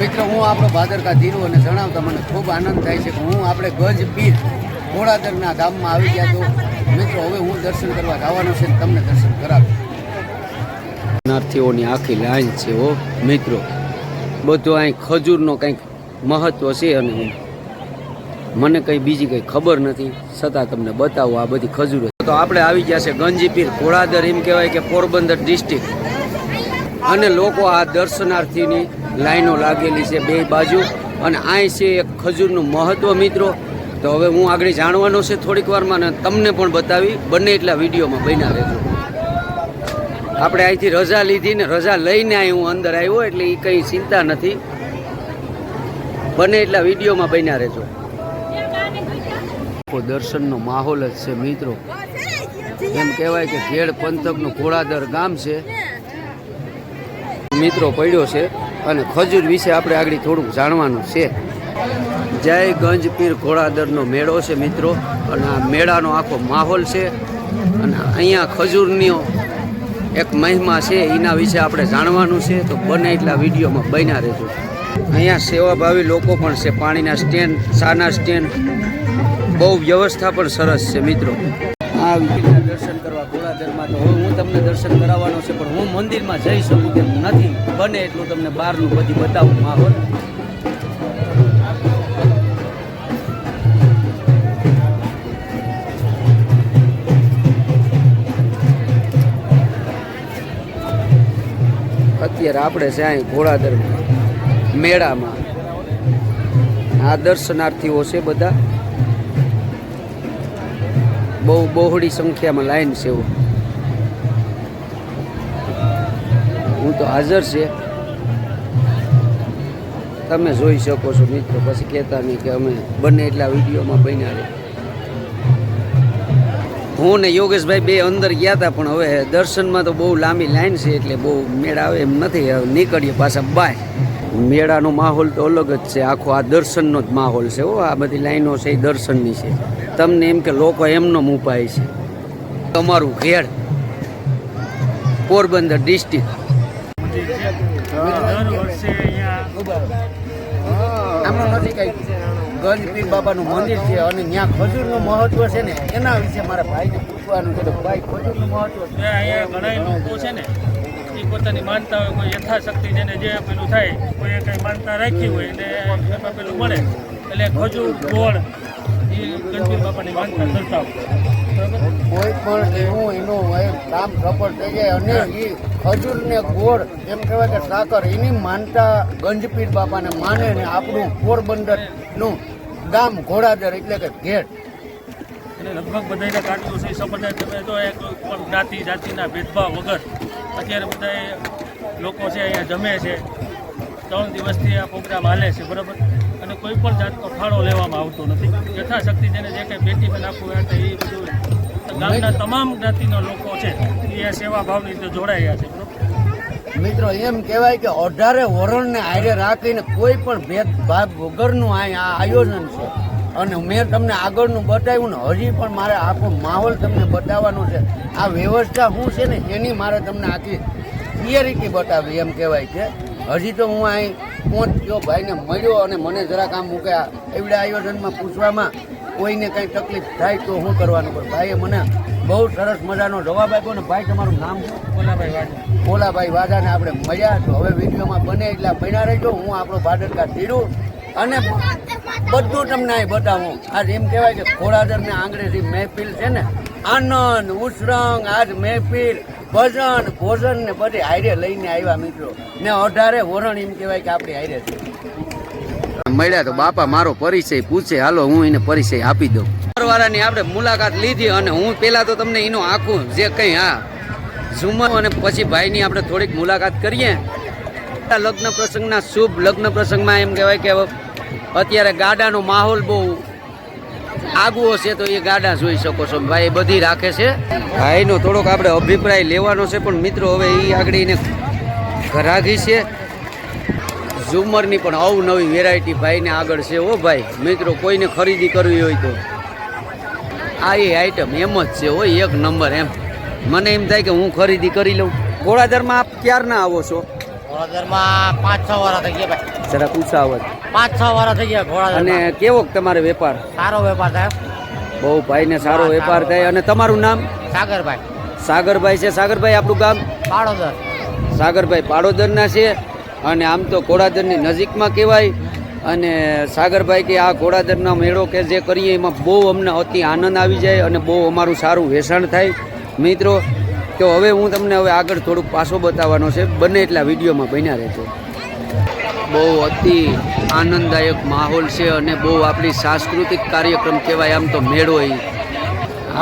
મિત્રો, હું આપણો ભાદરકા ધીરુ અને જણાવતા મને ખૂબ આનંદ થાય છે કે હું આપણે ગજ પીર ઘોડાદરના ગામમાં આવી ગયા તો મિત્રો, હવે હું દર્શન કરવા જવાનો છે તમને દર્શન કરાવું. નાર્થીઓની આખી લાઈન છે હો, મિત્રો. બધું અહીં ખજૂરનો કંઈક મહત્વ છે અને હું મને કંઈ બીજી કંઈ ખબર નથી, છતાં તમને બતાવું આ બધી ખજૂરો. તો આપણે આવી ગયા છે ગંજીપીર ઘોડાદર એમ કહેવાય કે પોરબંદર ડિસ્ટ્રિક્ટ અને લોકો આ દર્શનાર્થીની લાઈનો લાગેલી છે બે બાજુ અને અહીં છે એક ખજૂરનું મહત્ત્વ મિત્રો. તો હવે હું આગળ જાણવાનો છે થોડીક વારમાં અને તમને પણ બતાવી. બંને એટલા વિડીયોમાં બન્યા રહેજો. આપણે અહીંથી રજા લીધી ને રજા લઈને અહીં હું અંદર આવ્યો, એટલે એ કંઈ ચિંતા નથી. બને એટલા વિડીયોમાં બન્યા રહેજો. દર્શનનો માહોલ જ છે, મિત્રો. એમ કહેવાય કે ઘેડ પંથકનું ઘોડાદર ગામ છે. મિત્રો, પડ્યો છે. અને ખજૂર વિશે આપણે આગળ થોડુંક જાણવાનું છે. જય ગંજપીર ઘોડાદરનો મેળો છે મિત્રો. અને આ મેળાનો આખો માહોલ છે. અને અહીંયા ખજૂરની એક મહિમા છે, એના વિશે આપણે જાણવાનું છે. તો બને એટલા વિડીયોમાં બન્યા રહેજો. અહીંયા સેવાભાવી લોકો પણ છે, પાણીના સ્ટેન્ડ ચાના સ્ટેન્ડ. બહુ વ્યવસ્થા પણ સરસ છે મિત્રો. આ દર્શન કરવા ગોળાધરમાં તો હું તમને દર્શન કરાવવાનો છે, પણ હું મંદિરમાં જઈ શકું તેમ નથી. બને એટલું તમને બહારનું બધી બતાવું માહોલ. અત્યારે આપણે છે અહીં ઘોડાદર મેળામાં. આ દર્શનાર્થીઓ છે બધા. બહુ બહોળી સંખ્યામાં લાઈન છે એવું. હું તો હાજર છે. તમે જોઈ શકો છો મિત્રો, પછી કહેતા નહીં કે અમે બંને એટલા વિડીયોમાં બન્યા રહે હું ને યોગેશભાઈ બે અંદર ગયા હતા, પણ હવે દર્શનમાં તો બહુ લાંબી લાઈન છે, એટલે બહુ મેળ આવે એમ નથી. હવે નીકળીએ પાછા બાય. મેળાનો માહોલ તો અલગ જ છે. આખો આ દર્શનનો જ માહોલ છે હો. આ બધી લાઈનો છે એ દર્શનની છે. તમને એમ કે લોકો એમનો ઉપાય છે. તમારું ઘેર પોરબંદર ડિસ્ટ્રિક્ટ આમનું નથી કઈ. ગંજપીર બાબાનું મંદિર છે અને ત્યાં ખજૂરનું મહત્વ છે ને એના વિશે મારા ભાઈને પૂછવાનું છે. ભાઈ ખજૂરનું મહત્વ છે. ઘણા લોકો છે ને એ પોતાની માનતા હોય કોઈ યથાશક્તિ જેને જે પેલું થાય કોઈ કંઈ માનતા રાખી હોય એને એમાં પેલું મળે. એટલે ખજૂર ગોળ એ ગણપતિ બાપાની માનતા કરતા હોય. બરાબર? કોઈ પણ એવું એનું કામ સફળ થઈ જાય અને એ ખજૂર ને ગોળ એમ કહેવાય કે સાકર એની માનતા ગંજપીર બાપાને માને ને આપણું પોરબંદરનું ગામ ઘોડાદર એટલે કે ઘેટ. એટલે લગભગ બધાને કાઢતું છે સંપ્રદાય તમે જો એક પણ જ્ઞાતિ જાતિના ભેદભાવ વગર અત્યારે બધા લોકો છે અહીંયા જમે છે. ત્રણ દિવસથી આ પ્રોગ્રામ હાલે છે, બરાબર? અને કોઈ પણ જાતનો ફાળો લેવામાં આવતો નથી. યથાશક્તિ જેને જે કંઈ આપવું હોય તો એ બધું ગામના તમામ જ્ઞાતિના લોકો છે, એ સેવા ભાવની રીતે જોડાયા છે, બરાબર? મિત્રો, એમ કહેવાય કે અઢારે વરણને હારે રાખીને કોઈ પણ ભેદભાવ વગરનું આ આયોજન છે. અને મેં તમને આગળનું બતાવ્યું ને હજી પણ મારે આખો માહોલ તમને બતાવવાનો છે. આ વ્યવસ્થા શું છે ને એની મારે તમને આખી ક્લિયરિટી બતાવી એમ કહેવાય છે. હજી તો હું અહીં પહોંચ્યો ભાઈને મળ્યો અને મને જરાક આમ મૂકે આ એવડા આયોજનમાં પૂછવામાં કોઈને કંઈ તકલીફ થાય તો શું કરવાનું પણ ભાઈએ મને બહુ સરસ મજાનો જવાબ આપ્યો ને ભાઈ તમારું નામ શું? કોલાભાઈ વાજી ભોલાભાઈ વાદાને આપણે મળ્યા તો હવે વિડીયોમાં બને એટલા બન્યા રહેજો. હું આપણો ભાડરકા ધીરું અને બધું તમને અહીં બતાવું. આજ એમ કહેવાય કે ઘોડાદરને આંગળેથી મહેફિલ છે ને આનંદ ઉસરંગ આજ મહેફિલ ભજન ભોજન ને બધી હાઈરે લઈને આવ્યા મિત્રો. ને અઢારે વરણ એમ કહેવાય કે આપણી હાઈરે છે. મળ્યા તો બાપા મારો પરિચય પૂછે. હાલો હું એને પરિચય આપી દઉં. વાળાની આપણે મુલાકાત લીધી અને હું પહેલાં તો તમને એનું આખું જે કંઈ હા ઝુમર અને પછી ભાઈની આપણે થોડીક મુલાકાત કરીએ. આ લગ્ન પ્રસંગના શુભ લગ્ન પ્રસંગમાં એમ કહેવાય કે અત્યારે ગાડાનો માહોલ બહુ આગવો છે તો એ ગાડા જોઈ શકો છો. ભાઈ બધી રાખે છે. ભાઈનો થોડોક આપણે અભિપ્રાય લેવાનો છે, પણ મિત્રો હવે એ આગળ એને ઘરાઘી છે. ઝુમરની પણ અવનવી વેરાયટી ભાઈને આગળ છે ઓ ભાઈ. મિત્રો, કોઈને ખરીદી કરવી હોય તો. આ એ આઈટમ એમ જ છે હોય એક નંબર એમ. મને એમ થાય કે હું ખરીદી કરી લઉં. ઘોડાધરમાં આપ ક્યારના આવો છો? પાંચ છ વાળા થઈ ગયા ભાઈ. જરા પૂછા આવત પાંચ છ વાળા થઈ ગયા ઘોડા અને કેવો તમારો વેપાર? સારો વેપાર થાય. બહુ ભાઈને સારો વેપાર થાય. અને તમારું નામ? સાગરભાઈ. સાગરભાઈ છે. સાગરભાઈ આપણું ગામ? પાડોદર સાગરભાઈ પાડોદરના છે. અને આમ તો ઘોડાદરની નજીકમાં કહેવાય. અને સાગરભાઈ કે આ ઘોડાદરનો મેળો કે જે કરીએ એમાં બહુ અમને અતિ આનંદ આવી જાય અને બહુ અમારું સારું વેચાણ થાય. મિત્રો તો હવે હું તમને હવે આગળ થોડુંક પાછો બતાવવાનો છે. બને એટલા વિડીયોમાં બન્યા રહેજો. બહુ અતિ આનંદદાયક માહોલ છે અને બહુ આપણી સાંસ્કૃતિક કાર્યક્રમ કહેવાય આમ તો મેળો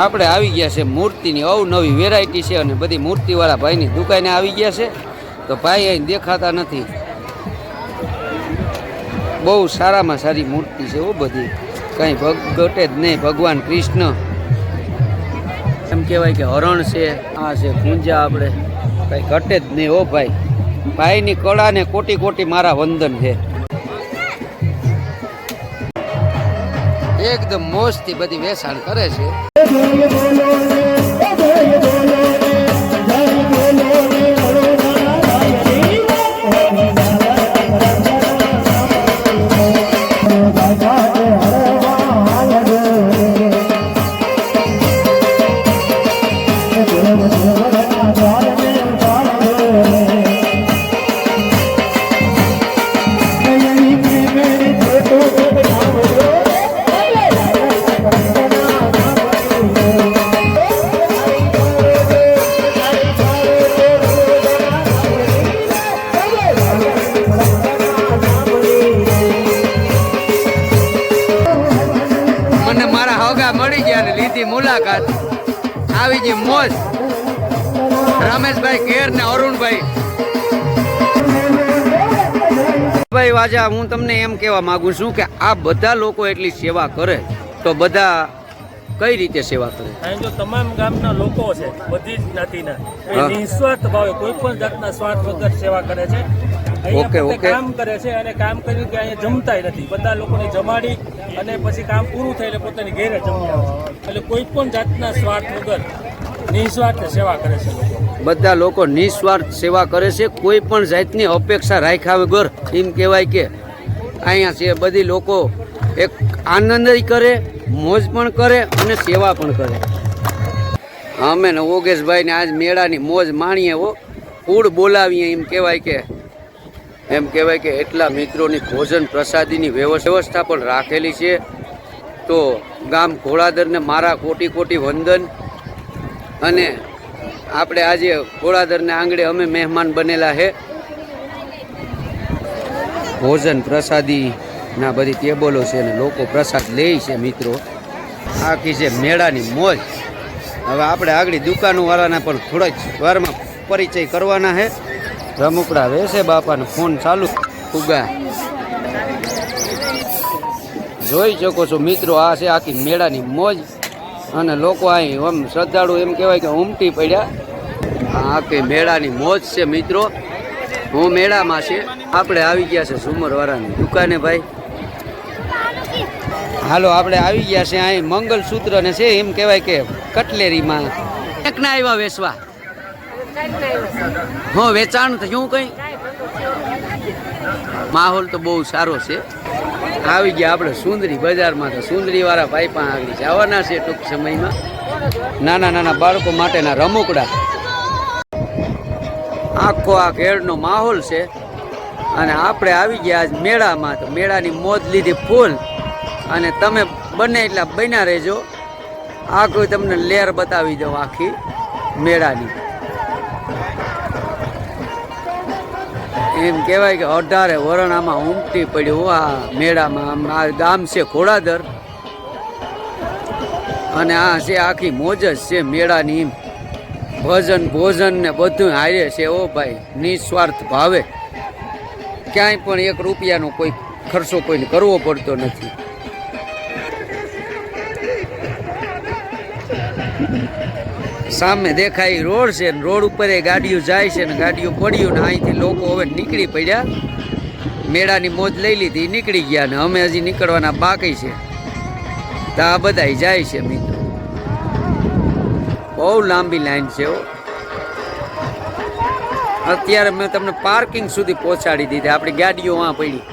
આપણે આવી ગયા છે મૂર્તિની અવનવી વેરાયટી છે અને બધી મૂર્તિવાળા ભાઈની દુકાને આવી ગયા છે. તો ભાઈ અહીં દેખાતા નથી. બહુ સારામાં સારી મૂર્તિ છે ઓ બધી. કંઈ ભગ ઘટે જ નહીં, ભગવાન કૃષ્ણ. કહેવાય કે હરણ છે, આ છે ગુંજા આપણે. કંઈ ઘટે જ નહીં ઓ ભાઈ. ભાઈની કળાને કોટી કોટી મારા વંદન છે. એકદમ મોજથી બધી વેચાણ કરે છે. આવી રમેશભાઈ કેર ને અરુણભાઈ. ભાઈ વાજા હું તમને એમ કહેવા માગું છું કે આ બધા લોકો એટલી સેવા કરે તો બધા કઈ રીતે સેવા કરે? અહીં જો તમામ ગામના લોકો છે બધી જ જ્ઞાતિના એ નિસ્વાર્થ ભાવે કોઈ પણ જાતના સ્વાર્થ વગર સેવા કરે છે. Okay, okay. કામ કરે છે અને કામ કર્યું કે અહીંયા જમતાય નથી. બધા લોકોને જમાડી અને પછી કામ પૂરું થાય એટલે પોતાની ઘેરે જમી આવે એટલે કોઈ પણ જાતના સ્વાર્થ વગર સેવા કરે છે બધા લોકો નિસ્વાર્થ સેવા કરે છે. કોઈ પણ જાતની અપેક્ષા રાખ્યા વગર એમ કહેવાય કે અહીંયા છે. બધી લોકો એક આનંદ કરે, મોજ પણ કરે અને સેવા પણ કરે. અમે ને ઓગેશભાઈને આજ મેળાની મોજ માણીએ હો. ફૂડ બોલાવીએ એમ કહેવાય કે, એમ કહેવાય કે એટલા મિત્રોની ભોજન પ્રસાદીની વ્યવસ- વ્યવસ્થા પણ રાખેલી છે. તો ગામ ઘોડાદરને મારા કોટી કોટી વંદન. અને આપણે આજે ઘોડાદરને આંગણે અમે મહેમાન બનેલા છે ભોજન પ્રસાદી ના બધી ટેબલો છે અને લોકો પ્રસાદ લે છે મિત્રો. આખી છે મેળાની મોજ. હવે આપણે આગળ દુકાનોવાળાના પણ થોડા જ વારમાં પરિચય કરવાના છે રમુકડા વેસે બાપાનો ફોન ચાલુ. ફુગા. જોઈ શકો છો મિત્રો, આ છે આખી મેળાની મોજ. અને લોકો અહીં આમ શ્રદ્ધાળુ એમ કહેવાય કે ઉમટી પડ્યા. આખી મેળાની મોજ છે મિત્રો. હું મેળામાં છે. આપણે આવી ગયા છે સુમરવાળાની દુકાને ભાઈ. હાલો, આપણે આવી ગયા છે અહીં મંગલસૂત્ર ને છે એમ કહેવાય કે કટલેરીમાં. એકના આવ્યા વેચવા? હું, વેચાણ થયું કઈ? માહોલ તો બહુ સારો છે. આવી ગયા આપણે સુંદરી બજારમાં તો સુંદરી વાળા ભાઈ પણ આગળ જવાના છે ટૂંક સમયમાં. નાના નાના બાળકો માટેના રમકડા. આખો આ ખેડનો માહોલ છે. અને આપણે આવી ગયા આજ મેળામાં તો મેળાની મોજ લીધી ફૂલ. અને તમે બંને એટલા બન્યા રહેજો. આ કોઈ તમને લેર બતાવી દઉં આખી મેળાની. એમ કહેવાય કે અઢારે વરણામાં ઉમટી પડ્યું આ મેળામાં. આ ગામ છે ઘોડાદર અને આ છે આખી મોજ જ છે મેળાની એમ. ભજન, ભોજન ને બધું હારે છે. ઓ ભાઈ, નિસ્વાર્થ ભાવે. ક્યાંય પણ એક રૂપિયાનો કોઈ ખર્ચો કોઈને કરવો પડતો નથી. સામે દેખાય રોડ છે ને રોડ ઉપર એ ગાડીઓ જાય છે ને ગાડીઓ પડ્યું ને અહીંથી લોકો હવે નીકળી પડ્યા. મેળાની મોજ લઈ લીધી નીકળી ગયા ને અમે હજી નીકળવાના બાકી છે. તો આ બધા જાય છે મિત્રો. બહુ લાંબી લાઈન છે અત્યારે મેં તમને પાર્કિંગ સુધી પહોંચાડી દીધી, આપણી ગાડીઓ વાં પડી.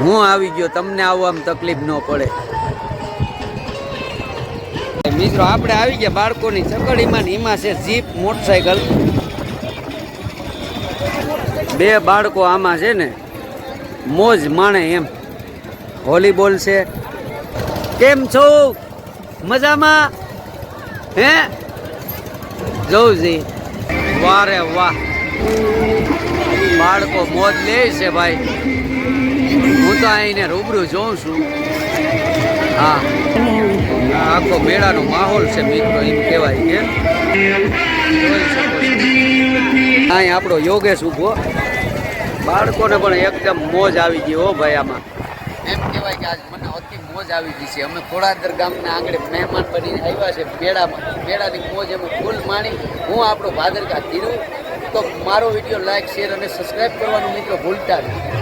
હું આવી ગયો, તમને આવવામાં તકલીફ ન પડે. મિત્રો, આપણે આવી ગયા બાળકોની ચકડીમાં એમાં છે જીપ, મોટરસાયકલ. બે બાળકો આમાં છે ને, મોજ માણે એમ. વોલીબોલ છે. કેમ છો? મજામાં? હે? વાહ વારે વાહ. બાળકો મોજ લે છે ભાઈ. હું તો અહીંને રૂબરૂ જોઉં છું. હા. આખો મેળાનો માહોલ છે મિત્રો, એમ કહેવાય કે. અહીં આપણો યોગેશ ઊભો. બાળકોને પણ એકદમ મોજ આવી ગઈ હો ભાઈ આમાં. એમ કહેવાય કે આજ મને અતિ મોજ આવી ગઈ છે. અમે ખોડાદર ગામના આંગણે મહેમાન બનીને આવ્યા છે મેળામાં. મેળાની મોજ અમે ફૂલ માણી. હું આપણો ભાદરકા ધીરું. તો મારો વીડિયો લાઈક શેર અને સબસ્ક્રાઈબ કરવાનું મિત્રો ભૂલતા નહીં.